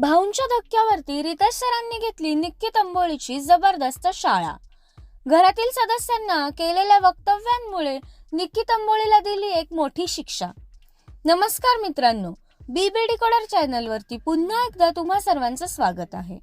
भाऊंच्या धक्क्यावरती रितेश सरांनी घेतली निक्की तंबोळीची जबरदस्त शाळा. घरातील सदस्यांना केलेल्या वक्तव्यांमुळे निक्की तंबोळीला दिली एक मोठी शिक्षा. नमस्कार मित्रांनो बीबी डिकोडर चॅनलवरती पुन्हा एकदा तुम्हा सर्वांचं स्वागत आहे.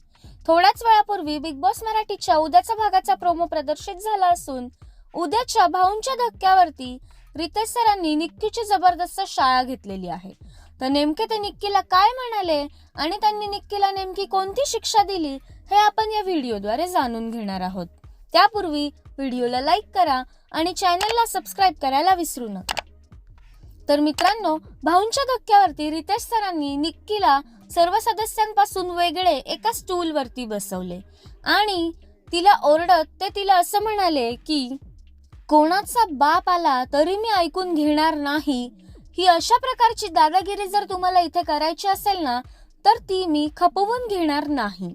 थोड्याच वेळापूर्वी बिग बॉस मराठीच्या उद्याच्या भागाचा प्रोमो प्रदर्शित झाला असून उद्याच्या भाऊंच्या धक्क्यावरती रितेश सरांनी निक्कीची जबरदस्त शाळा घेतलेली आहे. तर नेमके ते निक्कीला काय म्हणाले? आणि त्यांनी निक्कीला नेमकी कोणती शिक्षा दिली? हे आपण या व्हिडिओद्वारे जाणून घेणार आहोत. त्यापूर्वी व्हिडिओला लाईक करा आणि चॅनलला सबस्क्राईब करायला विसरू नका. तर मित्रांनो भाऊंच्या धक्क्यावरती रितेश सरांनी निक्कीला सर्व सदस्यांपासून वेगळे एका स्टूलवरती बसवले. आणि तिला ओरडत ते तिला असं म्हणाले की कोणाचा बाप आला तरी मी ऐकून घेणार नाही. ही अशा प्रकारची दादागिरी जर तुम्हाला इथे करायची असेल ना तर ती मी खपवून घेणार नाही.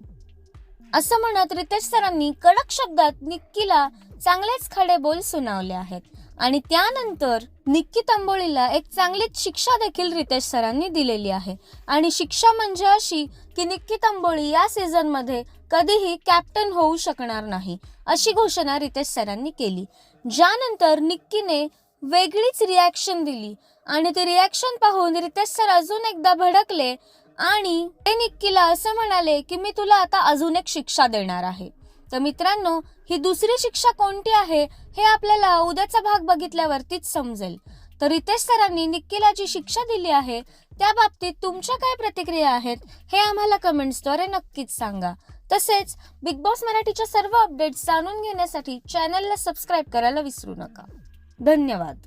असं म्हणत रितेश सरांनी कडक शब्दात निक्कीला चांगलेच खडे बोल सुनावले आहेत. आणि त्यानंतर निक्की तंबोळीला एक चांगलीच शिक्षा देखील रितेश सरांनी दिलेली आहे. आणि शिक्षा म्हणजे अशी की निक्की तंबोळी या सीझनमध्ये कधीही कॅप्टन होऊ शकणार नाही अशी घोषणा रितेश सरांनी केली. ज्यानंतर निक्कीने वेगळीच रिॲक्शन दिली. आणि ती रिॲक्शन पाहून रितेश सर अजून एकदा भडकले आणि ते निक्कीला असं म्हणाले की मी तुला आता अजून एक शिक्षा देणार आहे. तर मित्रांनो ही दुसरी शिक्षा कोणती आहे हे आपल्याला उद्याचा भाग बघितल्यावरतीच समजेल. तर रितेश सरांनी निक्कीला जी शिक्षा दिली आहे त्या बाबतीत तुमच्या काय प्रतिक्रिया आहेत हे आम्हाला कमेंट्सद्वारे नक्कीच सांगा. तसेच बिग बॉस मराठीच्या सर्व अपडेट्स जाणून घेण्यासाठी चॅनलला सबस्क्राईब करायला विसरू नका. धन्यवाद.